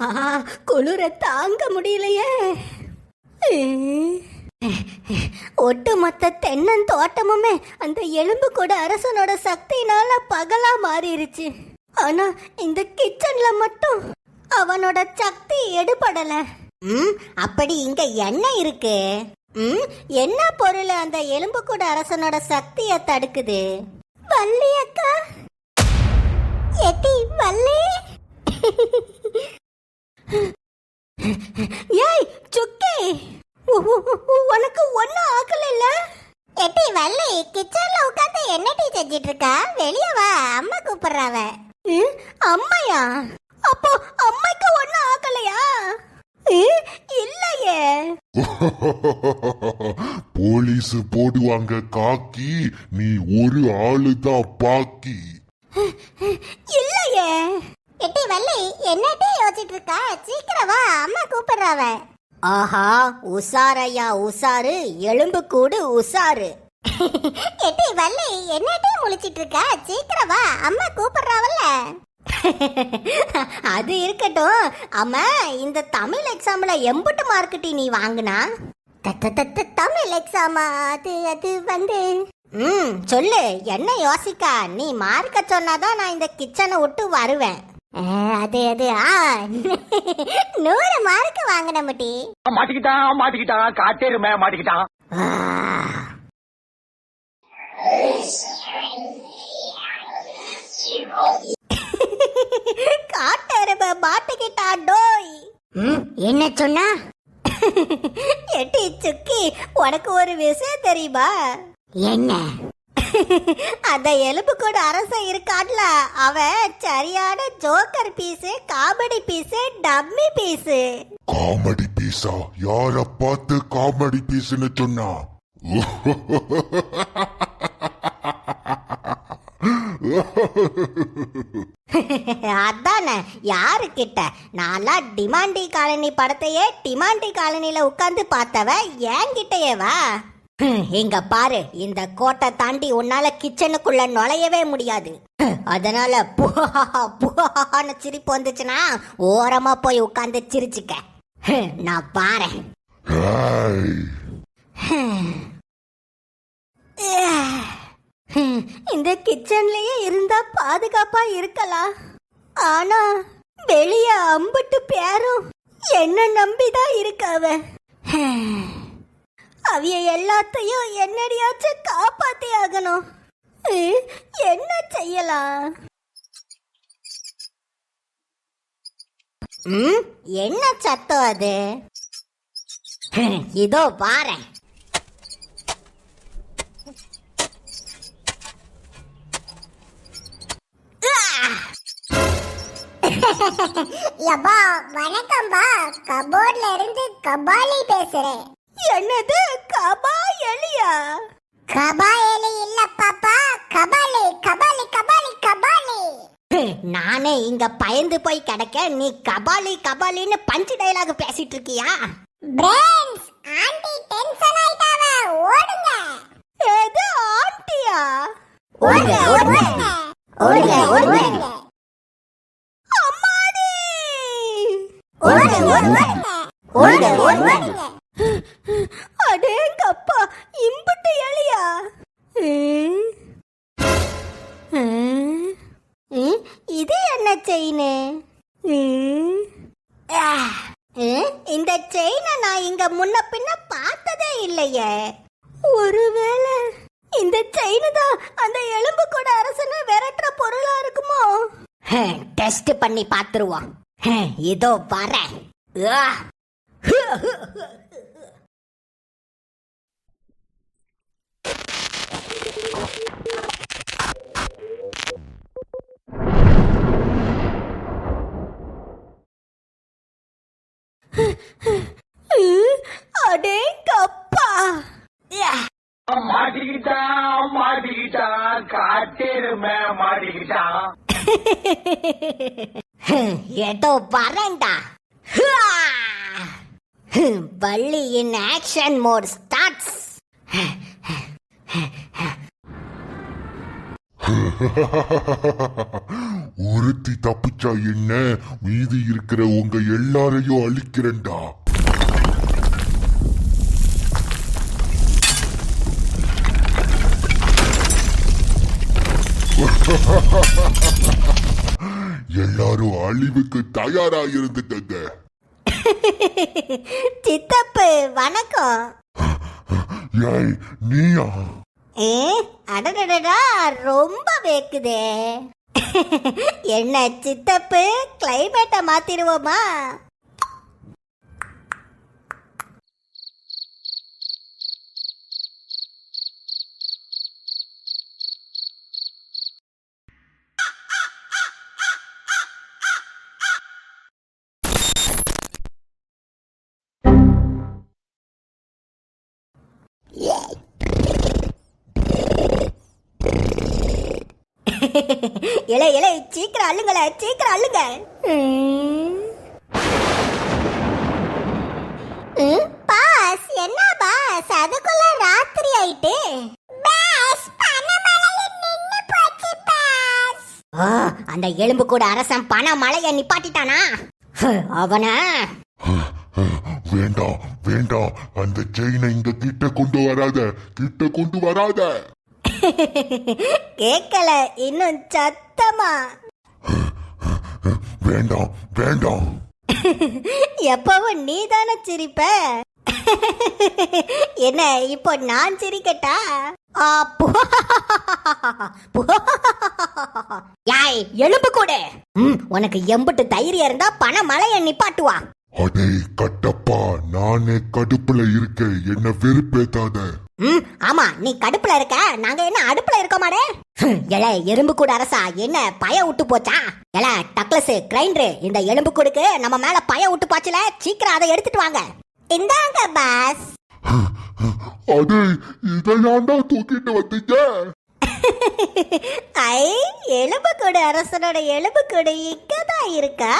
ஆ குளிர தாங்க முடியலையே. ஒட்டுமொத்த தென்னந்தோட்டமுமே அந்த எலும்பு கூட அரசனோட சக்தினால பகலா மாறிடுச்சு ஆனா இந்த கிச்சன்ல மட்டும் அவனோட சக்தி எடுபடல. ம் அப்படி இங்க என்ன இருக்கு? ம் என்ன பொருள் அந்த எலும்பு கூட அரசனோட சக்திய தடுக்குது? வள்ளி அக்கா எட்டி மல்லி ஏய் சுக்கி. உனக்கு ஒன்னும் ஆக்கல இல்ல எட்டி வள்ளி கிச்சன்ல உட்காந்து என்ன டீ செஞ்சிட்டு இருக்கா வெளிய வா அம்மா கூப்பிடுறாவ அம்மையா? அப்போ அம்மைக்கு ஒன்னும் ஆகலையா? இல்லையே. போலீஸ் போடுவாங்க காக்கி. நீ ஒரு ஆளு தான் பாக்கி. இல்லையே. எட்டி வள்ளி என்னட்டே யோசிச்சிட்டு இருக்கா சீக்கிரம் வா அம்மா கூப்பிடுறாவ. ஆஹா உசாரையா உசாரு எலும்பு கூடு உசாரு எட்டி வள்ளி என்னட்டே முழிச்சிட்டு இருக்கா சீக்கிரம் வா அம்மா கூப்பிடுறாவல்ல. அது இருக்கட்டும். அம்மா இந்த தமிழ் எக்ஸாம்ல எம்புட்டு மார்க்கெட்டி நீ வாங்குனா? தமிழ் எக்ஸாமா அது அது வந்து ம் சொல்லு. என்ன யோசிக்கா? நீ மார்க்க சொன்னாதான் நான் இந்த கிச்சனை விட்டு வருவேன். அது அது. ஆ. நூறு மார்க் வாங்கின முட்டி. மாட்டிக்கிட்டான் மாட்டிக்கிட்டான். காட்டேருமே மாட்டிக்கிட்டான். காட்டெருமை மாட்டிக்கிட்டா டோய். என்ன சொன்னா? எட்டி சுக்கி உனக்கு ஒரு விஷயம் தெரியுமா? என்ன? அந்த எலும்பு கூட அரசன் இருக்கான்ல அவன் சரியான joker piece comedy piece dummy piece. Comedy பீஸா? யார பார்த்து காமெடி பீஸ்னு சொன்னா? அதானே யாரு கிட்ட நான்லாம் டிமாண்டி காலனி படத்தையே டிமாண்டி காலனில உட்கார்ந்து பார்த்தவ என்கிட்டயே வா ஹம், இங்க பாரு இந்த கோட்டை தாண்டி உன்னால கிச்சனுக்குள்ள நுழையவே முடியாது. அதனால புஹா புஹான்னு சிரிப்பு வந்துச்சுன்னா ஓரமா போய் உட்கார்ந்து சிரிச்சுக்க. நான் ஹம், இந்த கிச்சன்லயே இருந்தா பாதுகாப்பா இருக்கலாம். ஆனா வெளிய அம்பிட்டு பேரும் என்ன நம்பிதான் இருக்காவ அவிய எல்லாத்தையும் என்னடியாச்சும் காப்பாத்தி ஆகணும். என்ன செய்யலாம்? ம், என்ன சத்தம் அது? இதோ பாரேன் யப்பா வணக்கம்பா கபோர்ட்ல இருந்து கபாலி பேசுறேன். என்னது? கபா எலியா? கபாலி இல்ல பாப்பா. கபாலி கபாலி கபாலி கபாலி. நானே இங்க பயந்து போய் கிடக்க நீ கபாலி கபாலின்னு பஞ்சு டைலாக் பேசிட்டு இருக்கியா? பிரெயின்ஸ் ஆன்ட்டி டென்ஷன் ஆயிட்டாவ. ஓடுங்க. எது ஆண்டியா? ஓடுங்க ஓடுங்க, ஓடுங்க. ஓடுங்க. அம்மாடி! ஓடுங்க ஓடுங்க. ஓடுங்க ஓடுங்க. அடேங்கப்பா இம்புட்டு எலியா? ம். ம், இது என்ன செயினு? இந்த செயினை நான் இங்க முன்ன பின்ன பார்த்ததே இல்லையே. ஒருவேளை இந்த செயின் தான் அந்த எலும்பு கூட அரசனை விரட்டுற பொருளா இருக்குமோ? டெஸ்ட் பண்ணி பாத்துருவோம் இதோ வரேன். அடேங்கப்பா. மாட்டிக்கிட்டான் மாட்டிக்கிட்டான் காட்டேருமே மாட்டிக்கிட்டான் ஏதோ வரேன்டா பள்ளி இன் ஆக்ஷன் மோட் ஸ்டார்ட்ஸ் ஒருத்தி தப்பிச்சா என்ன? மீதி இருக்கிற உங்க எல்லாரையும் அழிக்கிறேன்டா. எல்லாரும் அழிவுக்கு தயாரா இருந்துக்கங்க சித்தப்பு வணக்கம். ஏய் நீயா? ஏ அடடடடா ரொம்ப வேக்குதே. என்ன சித்தப்பு? கிளைமேட்டை மாத்திருவோமா? இலை இலை சீக்கிரம் அள்ளுங்கள சீக்கிரம் அள்ளுங்க. பாஸ் என்ன பாஸ்? அதுக்குள்ள ராத்திரி ஆயிட்டு. பாஸ் பணமழையில் நின்னு போச்சு பாஸ். ஆ, அந்த எலும்பு கூட அரசன் பண மழைய நிப்பாட்டிட்டானா அவன? வேண்டாம் வேண்டாம். அந்த செயினை இங்க கிட்ட கொண்டு வராத கிட்ட கொண்டு வராத. கேக்கல இன்னும் சத்தமா? வேண்டாம் வேண்டாம். எப்பவும் நீ தானே சிரிப்ப? என்ன இப்போ நான் சிரிக்கட்டா? யாய் எலும்பு கூட. உனக்கு எம்புட்டு தைரியம் இருந்தா பண மழைய நிப்பாட்டுவா அடே கட்டப்பா நானே கடுப்புல இருக்கேன். என்ன வெறுப்பேத்தாத. ம் ஆமா நீ கடுப்புல இருக்க. நாங்க என்ன அடுப்புல இருக்க மாடே? எல எறும்பு கூட அரசா என்ன பய விட்டு போச்சா? எல டக்ளஸ் கிரைண்டர் இந்த எலும்பு கூடுக்கு நம்ம மேல பய விட்டு போச்சுல சீக்கிரம் அதை எடுத்துட்டு வாங்க. இந்தாங்க பாஸ். அடே இதையாண்டா தூக்கிட்டு வந்தீங்க? ஐ எலும்பு கூட அரசனோட எலும்பு கூட இங்கதான் இருக்கா?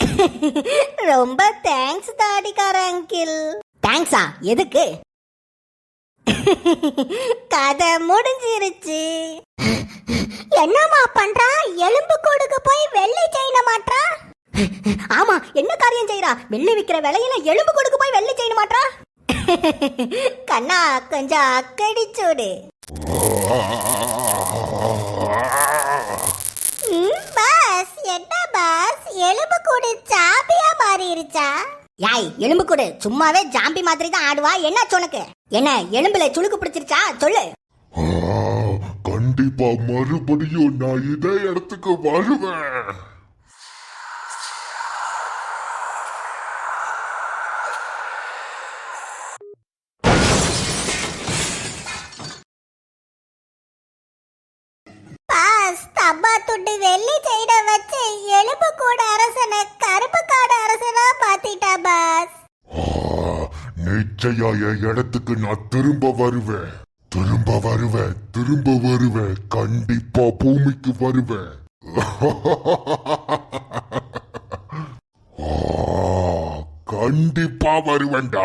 ரொம்ப தேங்க்ஸ் தாடிக்கார அங்கிள் தேங்க்ஸா எதுக்கு? கதை முடிஞ்சிருச்சு. என்னம்மா பண்றா? எலும்பு கொடுக்க போய் வெள்ளை செய்ய மாட்டா ஆமா என்ன காரியம் செய்யறா வெள்ளி விக்கிற விலையில எலும்பு கொடுக்கு போய் வெள்ளை செய்ய மாட்டா கண்ணா கொஞ்சம் அக்கடிச்சோடு பாஸ். என்ன பாஸ்? எலும்பு கூடு சாப்பியா மாறிடுச்சா யாய் எலும்பு கூடு சும்மாவே ஜாம்பி மாதிரி தான் ஆடுவா? என்ன உனக்கு என்ன எலும்புல சுளுக்கு பிடிச்சிருச்சா? சொல்லு. கண்டிப்பா மறுபடியும் நான் இதே இடத்துக்கு வருவேன். பாஸ் தப்பா துட்டு வெள்ளி செய்ட வச்சு எலும்பு கூட அரசனை கருப்பு காடு அரசனா மாத்திட்டா பாஸ். நிச்சயம் என் இடத்துக்கு நான் திரும்ப வருவேன். திரும்ப வருவேன் திரும்ப வருவேன் கண்டிப்பா பூமிக்கு வருவேன். கண்டிப்பா வருவேன்டா.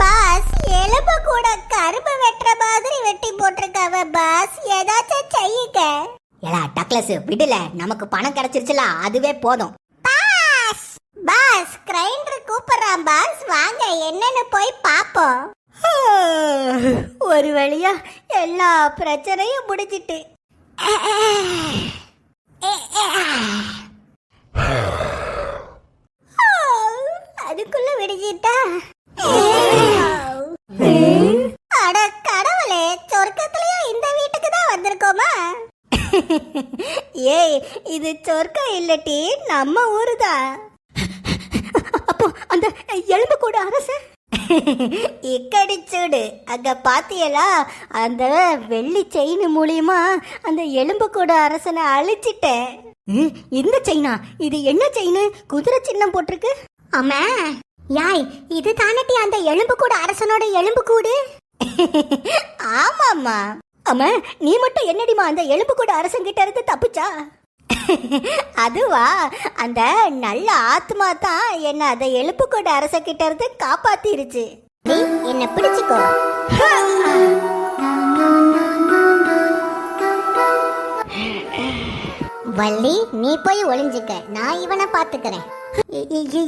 பாஸ் எலும்பு கூட கரும்பு வெட்டுற மாதிரி வெட்டி போட்டிருக்காவ பாஸ் ஏதாச்சும் செய்யுங்க. ஏடா டக்ளஸ் விடல நமக்கு பணம் கிடைச்சிருச்சுல அதுவே போதும். பாஸ் கிரைண்டர் கூப்பிடுறான் பாஸ். வாங்க என்னன்னு போய் பாப்போம் ஒரு வழியா எல்லா பிரச்சனையும் முடிச்சிட்டு அதுக்குள்ள விடுகிட்டா? அட கடவுளே சொர்க்கத்திலயும் இந்த வீட்டுக்கு தான் வந்திருக்கோமா? ஏய் இது சொர்க்கம் இல்லட்டி நம்ம அந்த எலும்பு கூட அரச இக்கடிச்சூடு அங்க பாத்தியலா அந்த வெள்ளி செயின் மூலியமா அந்த எலும்பு கூட அரசனை அழிச்சிட்டேன். இந்த செயினா? இது என்ன செயின்? குதிரை சின்னம் போட்டிருக்கு. அம்மா யாய் இது தானட்டி அந்த எலும்பு கூட அரசனோட எலும்பு கூடு? ஆமாம்மா. அம்மா நீ மட்டும் என்னடிமா அந்த எலும்பு கூட அரசங்கிட்ட இருந்து தப்பிச்சா? அதுவா? அந்த நல்ல ஆத்மா தான் என்ன அதை எலும்பு அரச கிட்ட இருந்து காப்பாத்திருச்சு என்ன பிடிச்சுக்கோ. வள்ளி நீ போய் ஒளிஞ்சுக்க. நான் இவனை பாத்துக்கிறேன்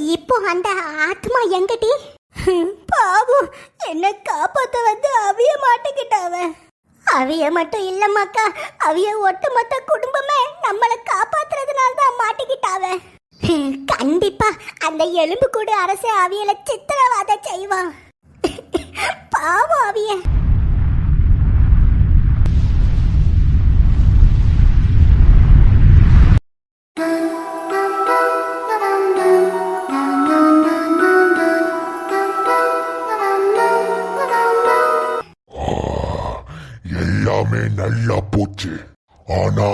இப்போ அந்த ஆத்மா எங்கடி? பாவம் என்ன காப்பாத்த வந்து அவிய மாட்டிக்கிட்டாவ அவிய மட்டும் இல்லம்மாக்கா. அவிய ஒட்டுமொத்த குடும்பமே நம்மளை காப்பாத்துறதுனால தான் மாட்டிக்கிட்டாவ. கண்டிப்பா அந்த எலும்பு கூடு அரசு அவியல சித்திரவாத செய்வான். பாவம் அவிய. எல்லாமே நல்லா போச்சு. ஆனா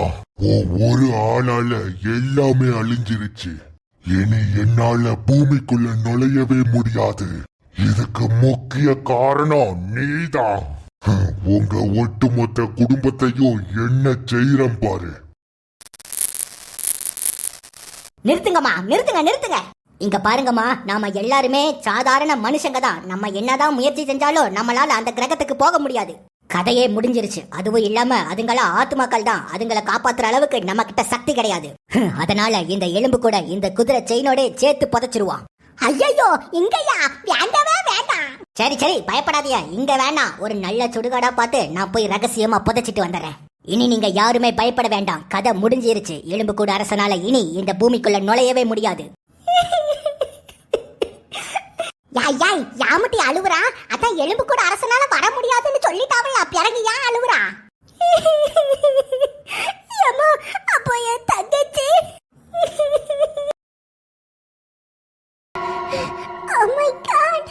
ஒவ்வொரு ஆளால எல்லாமே அழிஞ்சிருச்சு. இனி என்னால பூமிக்குள்ள நுழையவே முடியாது. இதுக்கு முக்கிய காரணம் நீதான். உங்க ஒட்டுமொத்த குடும்பத்தையும் என்ன செய்யறம் பாரு. நிறுத்துங்கம்மா நிறுத்துங்க நிறுத்துங்க. இங்க பாருங்கம்மா நாம எல்லாருமே சாதாரண மனுஷங்க தான். நம்ம என்னதான் முயற்சி செஞ்சாலும் நம்மளால அந்த கிரகத்துக்கு போக முடியாது. கதையே முடிஞ்சிருச்சு. அதுவும் இல்லாம அதுங்கள ஆத்மாக்கள் தான். அதுங்கள காப்பாத்துற அளவுக்கு நம்ம கிட்ட சக்தி கிடையாது. அதனால இந்த எலும்பு கூட இந்த குதிரை செயினோட சேர்த்து புதைச்சிருவான். ஐயோ இங்கயா? வேண்டவே வேண்டாம். சரி சரி பயப்படாதீங்க இங்க வேணாம். ஒரு நல்ல சுடுகாடா பார்த்து நான் போய் ரகசியமா புதைச்சிட்டு வந்துடுறேன். இனி நீங்க யாருமே பயப்பட வேண்டாம். கதை முடிஞ்சிருச்சு. எலும்பு கூட அரசனால இனி இந்த பூமிக்குள்ள நுழையவே முடியாது. யாய் யாமட்டி அழுவுறா? அதான் எலும்பு கூட அரசனால வர முடியாதுன்னு சொல்லிட்டாவல்ல பிறகு ஏன் அழுவுறா? அப்போ என் தங்கச்சி? Oh my god!